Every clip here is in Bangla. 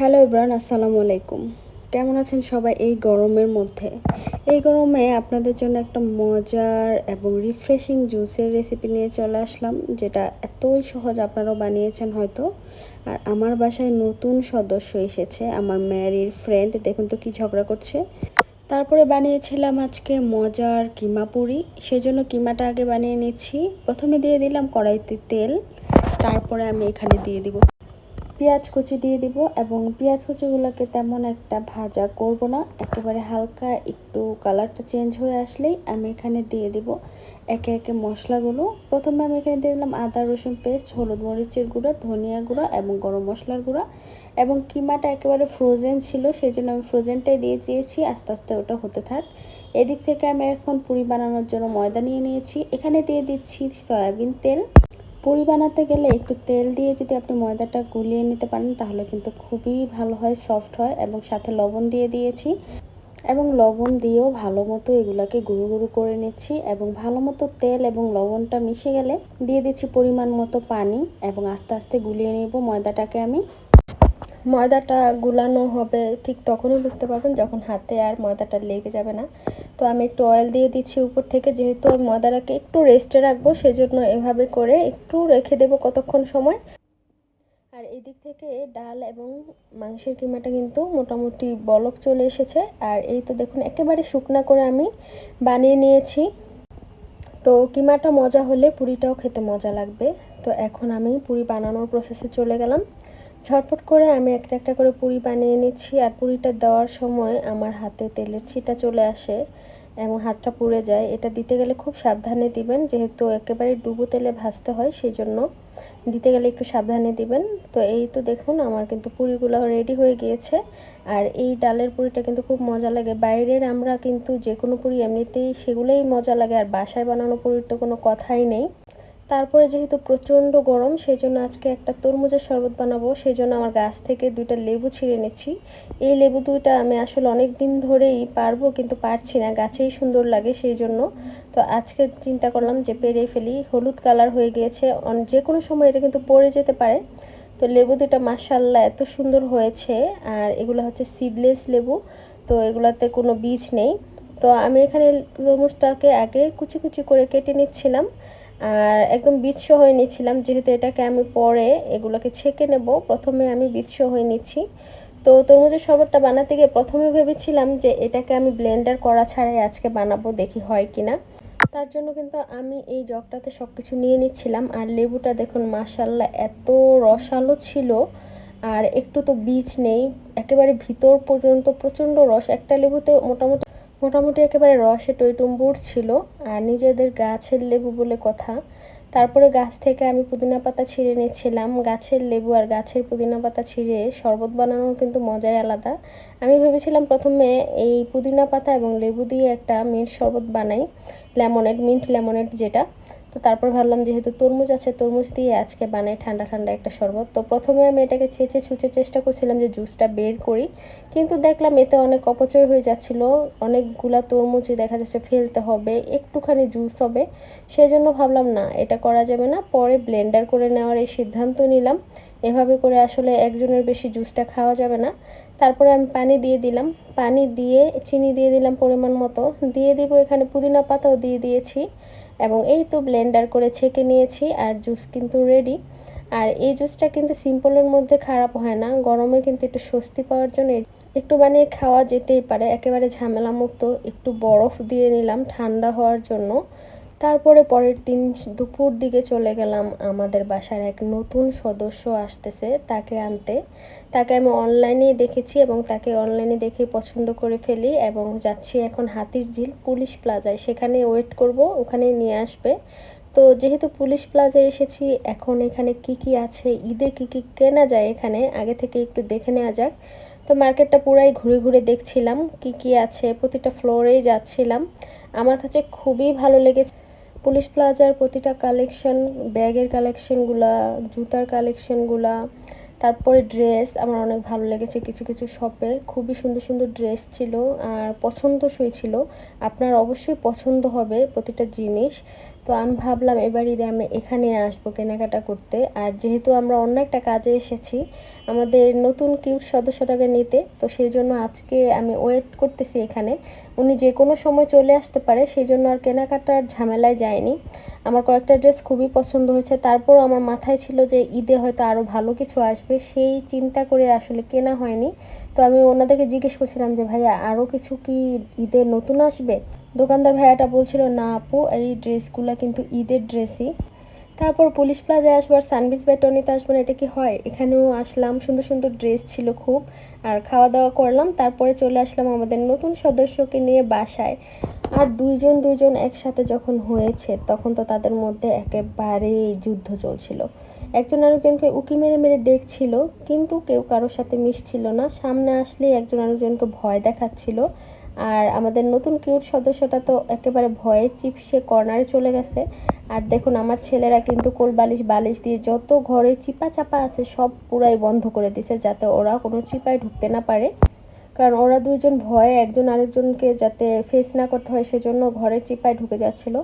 হ্যালো ইব্রান আসসালামু আলাইকুম। কেমন আছেন সবাই এই গরমের মধ্যে? এই গরমে আপনাদের জন্য একটা মজার এবং রিফ্রেশিং জুসের রেসিপি নিয়ে চলে আসলাম, যেটা এতই সহজ আপনারাও বানিয়েছেন হয়তো। আর আমার বাসায় নতুন সদস্য এসেছে, আমার ম্যারির ফ্রেন্ড দেখুন তো কি ঝগড়া করছে। তারপরে বানিয়েছিলাম আজকে মজার কিমা পুরি, সেজন্য কিমাটা আগে বানিয়ে নিচ্ছি। প্রথমে দিয়ে দিলাম কড়াইতে তেল, তারপরে আমি এখানে দিয়ে দিব পেঁয়াজ কুচি দিয়ে দিব এবং পেঁয়াজ কুচিগুলোকে তেমন একটা ভাজা করব না। একেবারে হালকা একটু কালারটা চেঞ্জ হয়ে আসলেই আমি এখানে দিয়ে দিব একে একে মশলাগুলো। প্রথমে আমি এখানে দিয়ে দিলাম আদা, রসুন পেস্ট, হলুদ মরিচের গুঁড়া, ধনিয়া গুঁড়া এবং গরম মশলার গুঁড়া এবং কিমাটা একেবারে ফ্রোজেন ছিল সেই জন্য আমি ফ্রোজেনটাই দিয়ে দিয়েছি, আস্তে আস্তে ওটা হতে থাক। এদিক থেকে আমি এখন পুরি বানানোর জন্য ময়দা নিয়ে নিয়েছি। এখানে দিয়ে দিচ্ছি সয়াবিন তেল। পুরি বানাতে গেলে একটু তেল দিয়ে যদি আপনি ময়দাটা গুলিয়ে নিতে পারেন, তাহলে কিন্তু খুবই ভালো হয় সফট হয় এবং সাথে লবণ দিয়ে দিয়েছি। এবং লবণ দিয়েও ভালো মতো এগুলাকে গুঁড়ো গুঁড়ো করে নিচ্ছি এবং ভালো মতো তেল এবং লবণটা মিশে গেলে দিয়ে দিচ্ছি পরিমাণ মতো পানি এবং আস্তে আস্তে গুলিয়ে নেব ময়দাটাকে আমি। ময়দাটা গুলানো হবে ঠিক তখনই বুঝতে পারবেন যখন হাতে আর ময়দাটা লেগে যাবে না। তো আমি একটু অয়েল দিয়ে দিচ্ছি উপর থেকে, যেহেতু ময়দাটাকে একটু রেস্টে রাখব, সেজন্য এভাবে করে একটু রেখে দেব কতক্ষণ সময়। আর এদিক থেকে ডাল এবং মাংসের কিমাটা কিন্তু মোটামুটি বলক চলে এসেছে। আর এই তো দেখুন, একেবারে শুকনা করে আমি বানিয়ে নিয়েছি। তো কিমাটা মজা হলে পুরিটাও খেতে মজা লাগবে। তো এখন আমি পুরি বানানোর প্রসেসে চলে গেলাম। ঝটপট করে আমি একটা একটা করে পুরি বানিয়ে নিচ্ছি আর পুরিটা দেওয়ার সময় আমার হাতে তেলের ছিটা চলে আসে এবং হাতটা পুড়ে যায়। এটা দিতে গেলে খুব সাবধানে দিবেন, যেহেতু একেবারে ডুবো তেলে ভাজতে হয় সেই জন্য দিতে গেলে একটু সাবধানে দিবেন। তো এই তো দেখুন আমার কিন্তু পুরিগুলো রেডি হয়ে গিয়েছে আর এই ডালের পুরিটা কিন্তু খুব মজা লাগে। বাইরের আমরা কিন্তু যে কোনো পুরি এমনিতেই সেগুলোই মজা লাগে আর বাসায় বানানো পুরির তো কোনো কথাই নেই। তারপরে যেহেতু প্রচণ্ড গরম সেই জন্য আজকে একটা তরমুজের শরবত বানাবো। সেই জন্য আমার গাছ থেকে দুইটা লেবু ছিঁড়ে নিচ্ছি এই লেবু দুইটা আমি আসলে অনেক দিন ধরেই পারব, কিন্তু পারছি না। গাছেই সুন্দর লাগে সেই জন্য তো আজকে চিন্তা করলাম যে পেরে ফেলি। হলুদ কালার হয়ে গিয়েছে। যে কোনো সময় এটা কিন্তু পড়ে যেতে পারে। তো লেবু দুটা মাসাল্লাহ এত সুন্দর হয়েছে। আর এগুলো হচ্ছে সিডলেস লেবু। তো এগুলাতে কোনো বীজ নেই। তো আমি এখানে তরমুজটাকে আগে কুচি কুচি করে কেটে নিচ্ছিলাম। আর একদম বীজ সহ নিচ্ছিলাম। যেহেতু এটাকে আমি পরে এগুলোকে ছেঁকে নেব, প্রথমে আমি বীজ সহ নিচ্ছি। তো তরমুজের শরবতটা বানাতে গিয়ে প্রথমে ভেবেছিলাম যে এটাকে আমি ব্লেন্ডার করা ছাড়াই আজকে বানাবো, দেখি হয় কি না তার জন্য কিন্তু আমি এই জগটাতে সব কিছু নিয়ে নিচ্ছিলাম। আর লেবুটা দেখুন মাসাল্লাহ এত রসালো ছিল। আর একটু তো বীজ নেই, একেবারে ভিতর পর্যন্ত প্রচণ্ড রস। একটা লেবুতে মোটামুটি মোটামুটি একেবারে রসে টইটুম্বুর ছিল, আর নিজেদের গাছের লেবু বলে কথা। তারপরে গাছ থেকে আমি পুদিনা পাতা ছিঁড়ে নিয়েছিলাম গাছের লেবু আর গাছের পুদিনা পাতা ছিঁড়ে শরবত বানানোর কিন্তু মজাই আলাদা। আমি ভেবেছিলাম প্রথমে এই পুদিনা পাতা এবং লেবু দিয়ে একটা মিন্ট শরবত বানাই, লেমনেড, মিন্ট লেমনেড যেটা। তো তারপর ভাবলাম যেহেতু তরমুজ আছে, তরমুজ দিয়ে আজকে বানাই ঠান্ডা ঠান্ডা একটা শরবত। তো প্রথমে আমি এটাকে ছেঁচে ছুঁচে চেষ্টা করছিলাম যে জুসটা বের করি, কিন্তু দেখলাম এতে অনেক অপচয় হয়ে যাচ্ছিল। অনেকগুলা তরমুজই দেখা যাচ্ছে ফেলতে হবে, একটুখানি জুস হবে। সেই জন্য ভাবলাম, না, এটা করা যাবে না। পরে ব্লেন্ডার করে নেওয়ার এই সিদ্ধান্ত নিলাম। এভাবে করে আসলে একজনের বেশি জুসটা খাওয়া যাবে না। তারপরে আমি পানি দিয়ে দিলাম। পানি দিয়ে, চিনি দিয়ে দিলাম পরিমাণ মতো। দিয়ে দিব এখানে পুদিনা পাতাও দিয়ে দিয়েছি। এবং এই তো ব্লেন্ডার করে ছেঁকে নিয়েছি আর জুস কিন্তু রেডি আর এই জুসটা কিন্তু সিম্পলের মধ্যে খারাপ হয় না, গরমে কিন্তু একটু স্বস্তি পাওয়ার জন্য। একটু বানিয়ে খাওয়া যেতেই পারে, একেবারে ঝামেলা মুক্ত একটু বরফ দিয়ে নিলাম ঠান্ডা হওয়ার জন্য। তারপরে পরের দিন দুপুর দিকে চলে গেলাম। আমাদের বাসার এক নতুন সদস্য আসতেছে তাকে আনতে। তাকে আমি অনলাইনেই দেখেছি এবং তাকে অনলাইনে দেখে পছন্দ করে ফেলি এবং যাচ্ছি এখন হাতির ঝিল পুলিশ প্লাজায়। সেখানে ওয়েট করব ওখানে নিয়ে আসবে। তো যেহেতু পুলিশ প্লাজায় এসেছি, এখন এখানে কি কি আছে, ঈদে কি কি কেনা যায় এখানে, আগে থেকে একটু দেখে নেওয়া যাক। তো মার্কেটটা পুরাই ঘুরে ঘুরে দেখছিলাম, কি কি আছে, প্রতিটা ফ্লোরেই যাচ্ছিলাম। আমার কাছে খুবই ভালো লেগেছে। পুলিশ প্লাজার প্রতিটা কালেকশন ব্যাগের কালেকশনগুলা জুতার কালেকশনগুলা তারপরে ড্রেস আমার অনেক ভালো লেগেছে, কিছু কিছু শপে খুবই সুন্দর সুন্দর ড্রেস ছিল আর পছন্দসই ছিল। আপনার অবশ্যই পছন্দ হবে প্রতিটা জিনিস। তো আমি ভাবলাম এবার ঈদে আমি এখানে আসব কেনাকাটা করতে। আর যেহেতু আমরা অন্য একটা কাজে এসেছি, আমাদের নতুন কিউট সদস্যটাকে নিতে, তো সেই জন্য আজকে আমি ওয়েট করতেছি এখানে। উনি যে কোনো সময় চলে আসতে পারে, সেই জন্য আর কেনাকাটার ঝামেলায় যায়নি। আমার কয়েকটা ড্রেস খুবই পছন্দ হয়েছে। তারপর আমার মাথায় ছিল যে ঈদে হয়তো আরও ভালো কিছু আসবে। সেই চিন্তা করে আসলে কেনা হয়নি। তো আমি ওনাদেরকে জিজ্ঞেস করছিলাম যে, ভাইয়া আরও কিছু কি ঈদে নতুন আসবে? দোকানদার ভাইয়াটা বলছিল, না আপু, এই ড্রেসগুলো কিন্তু ঈদের ড্রেসই। তারপর পুলিশ প্লাজায় আসবার সানবিচ বাই টনিতে আসবেন এটা কি হয়? এখানেও আসলাম, সুন্দর সুন্দর ড্রেস ছিল খুব। আর খাওয়া দাওয়া করলাম, তারপরে চলে আসলাম আমাদের নতুন সদস্যকে নিয়ে বাসায়। আর দুইজন দুইজন একসাথে যখন হয়েছে, তখন তো তাদের মধ্যে একেবারেই যুদ্ধ চলছিল। একজন আরেকজনকে উকি মেরে মেরে দেখছিল, কিন্তু কেউ কারোর সাথে মিশছিল না। সামনে আসলেই একজন আরেকজনকে ভয় দেখাচ্ছিল। আর আমাদের নতুন কিউট সদস্যটা তো একেবারে ভয়ে চিপসে কর্নারে চলে গেছে। আর দেখুন, আমার ছেলেরা কিন্তু কোল বালিশ বালিশ দিয়ে যত ঘরে চিপা চাপা আছে সব পুরাই বন্ধ করে দিছে যাতে ওরা কোনো চিপায় ঢুকতে না পারে। কারণ ওরা দুইজন ভয়ে একজন আরেকজনকে যাতে ফেস না করতে হয়, সেজন্য ঘরের চিপায় ঢুকে যাচ্ছিল।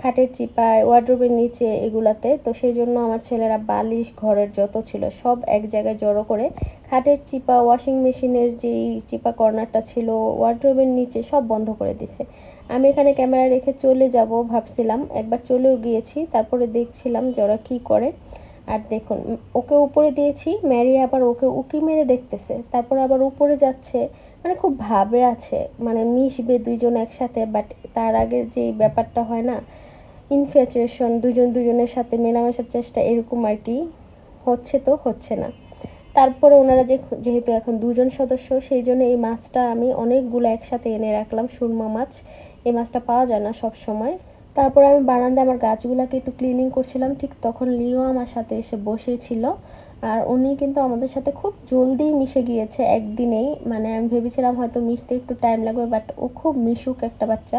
খাটের চিপায় ওয়ার্ড্রোবের নিচে এগুলাতে। তো সেই জন্য আমার ছেলেরা বালিশ ঘরের যত ছিল সব এক জায়গায় জড়ো করে খাটের চিপা ওয়াশিং মেশিনের যেই চিপা কর্নারটা ছিল ওয়ার্ড্রোবের নিচে সব বন্ধ করে দিছে। আমি এখানে ক্যামেরা রেখে চলে যাব ভাবছিলাম। একবার চলেও গিয়েছি, তারপরে দেখছিলাম যে ওরা কী করে। আর দেখুন, ওকে উপরে দিয়েছি, ম্যারি আবার ওকে উকি মেরে দেখতেছে। তারপর আবার উপরে যাচ্ছে মানে খুব ভাবে আছে মানে মিশবে দুইজন একসাথে বাট তার আগের যে ব্যাপারটা হয় না ইনফ্যাচুয়েশন দুজন দুজনের সাথে মেলামেশার চেষ্টা এরকম আর কি, হচ্ছে তো হচ্ছে না। তারপরে ওনারা যে যেহেতু এখন দুজন সদস্য, সেই জন্য এই মাছটা আমি অনেকগুলো একসাথে এনে রাখলাম, সুরমা মাছ। এই মাছটা পাওয়া যায় না সব সময় তারপর আমি বারান্দায় আমার গাছগুলোকে একটু ক্লিনিং করছিলাম, ঠিক তখন লিও আমার সাথে এসে বসেছিল। আর উনি কিন্তু আমাদের সাথে খুব জলদি মিশে গিয়েছে একদিনেই। মানে আমি ভেবেছিলাম হয়তো মিশতে একটু টাইম লাগবে বাট ও খুব মিশুক একটা বাচ্চা।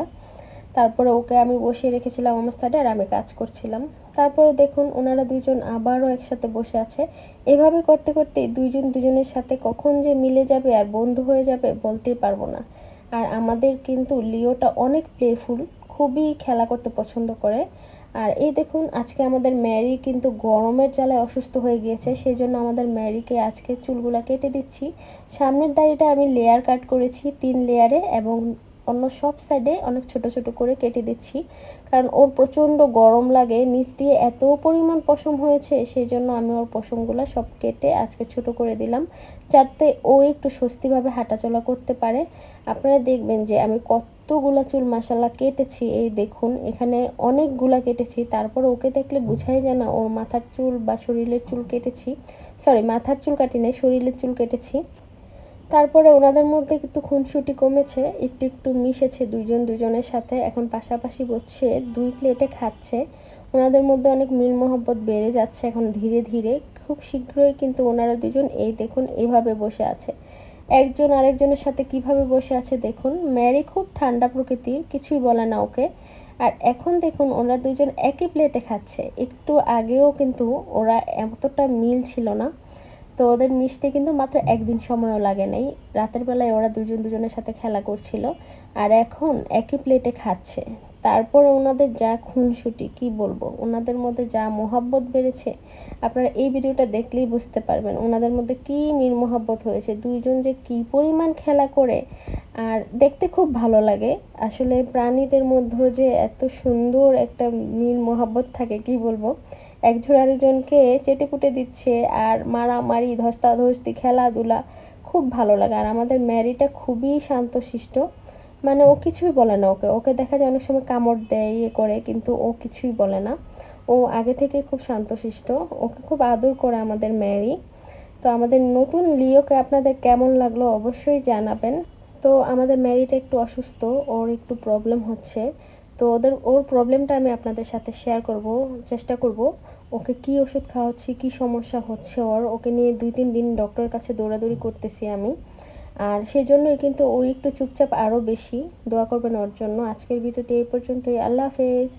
তারপরে ওকে আমি বসিয়ে রেখেছিলাম আমার সাইডে আর আমি কাজ করছিলাম। তারপরে দেখুন ওনারা দুজন আবারও একসাথে বসে আছে। এভাবে করতে করতে দুইজন দুজনের সাথে কখন যে মিলে যাবে আর বন্ধু হয়ে যাবে বলতেই পারব না। আর আমাদের কিন্তু লিওটা অনেক প্লেফুল খুবই খেলা করতে পছন্দ করে। আর এই দেখুন, আজকে আমাদের ম্যারি কিন্তু গরমের জ্বালায় অসুস্থ হয়ে গিয়েছে সেই জন্য আমাদের ম্যারিকে আজকে চুলগুলা কেটে দিচ্ছি। সামনের দাড়িটা আমি লেয়ার কাট করেছি, তিন লেয়ারে এবং অন্য সব সাইডে অনেক ছোট ছোট করে কেটে দিচ্ছি। কারণ ওর প্রচণ্ড গরম লাগে, নিচ দিয়ে এত পরিমাণ পশম হয়েছে সেই জন্য আমি ওর পশমগুলো সব কেটে আজকে ছোট করে দিলাম, যাতে ও একটু স্বস্তিভাবে হাঁটাচলা করতে পারে। আপনারা দেখবেন যে আমি কতগুলা চুল মাসাল্লা কেটেছি, এই দেখুন, এখানে অনেকগুলা কেটেছি। তারপর ওকে দেখলে বুঝাই যায় না, ওর মাথার চুল বা শরীরের চুল কেটেছি। সরি মাথার চুল কাটি নেই, শরীরের চুল কেটেছি। তারপরে ওনাদের মধ্যে কিন্তু খুনসুটি কমেছে, একটু একটু মিশেছে দুইজন দুজনের সাথে। এখন পাশাপাশি বসছে দুই প্লেটে খাচ্ছে। ওনাদের মধ্যে অনেক মিল মহব্বত বেড়ে যাচ্ছে এখন ধীরে ধীরে। খুব শীঘ্রই কিন্তু ওনারা দুজন, এই দেখুন, এভাবে বসে আছে। একজন আরেকজনের সাথে কীভাবে বসে আছে দেখুন। ম্যারি খুব ঠান্ডা প্রকৃতির, কিছুই বলে না ওকে। আর এখন দেখুন, ওরা দুজন একই প্লেটে খাচ্ছে। একটু আগেও কিন্তু ওরা এতটা মিল ছিল না। তো ওদের মিশতে কিন্তু মাত্র একদিন সময়ও লাগে নাই। রাতের বেলায় ওরা দুজন দুজনের সাথে খেলা করছিল। আর এখন একই প্লেটে খাচ্ছে। তারপর ওনাদের যা খুনসুটি, কি বলব? ওনাদের মধ্যে যা মোহাব্বত বেড়েছে, আপনারা এই ভিডিওটা দেখলেই বুঝতে পারবেন ওনাদের মধ্যে কি মিল মোহাব্বত হয়েছে, দুইজন যে কি পরিমাণ খেলা করে, আর দেখতে খুব ভালো লাগে। আসলে প্রাণীদের মধ্যে যে এত সুন্দর একটা মিল মোহাব্বত থাকে, কি বলব? একজন আরেকজনকে চেটে পুটে দিচ্ছে, আর মারামারি, ধস্তাধস্তি, খেলাধুলা, খুব ভালো লাগে। আর আমাদের ম্যারিটা খুবই শান্তশিষ্ট। মানে ও কিছুই বলে না ওকে। ওকে দেখা যায় অনেক সময় কামড় দেয় ইয়ে করে, কিন্তু ও কিছুই বলে না। ও আগে থেকে খুব শান্তশিষ্ট। ওকে খুব আদর করে আমাদের ম্যারি। তো আমাদের নতুন লিওকে আপনাদের কেমন লাগল অবশ্যই জানাবেন। তো আমাদের ম্যারিটা একটু অসুস্থ, ওর একটু প্রবলেম হচ্ছে। তো ওদের, ওর প্রবলেমটা আমি আপনাদের সাথে শেয়ার করব, চেষ্টা করব। ওকে কি ওষুধ খাওয়াচ্ছি, কি সমস্যা হচ্ছে ওর, ওকে নিয়ে দুই তিন দিন ডক্টরের কাছে দৌড়াদৌড়ি করতেছি আমি। আর সেই জন্যই কিন্তু ওই একটু চুপচাপ আরও বেশি দোয়া করবেন ওর জন্য। আজকের ভিডিওটি এই পর্যন্তই। আল্লাহ হাফেজ।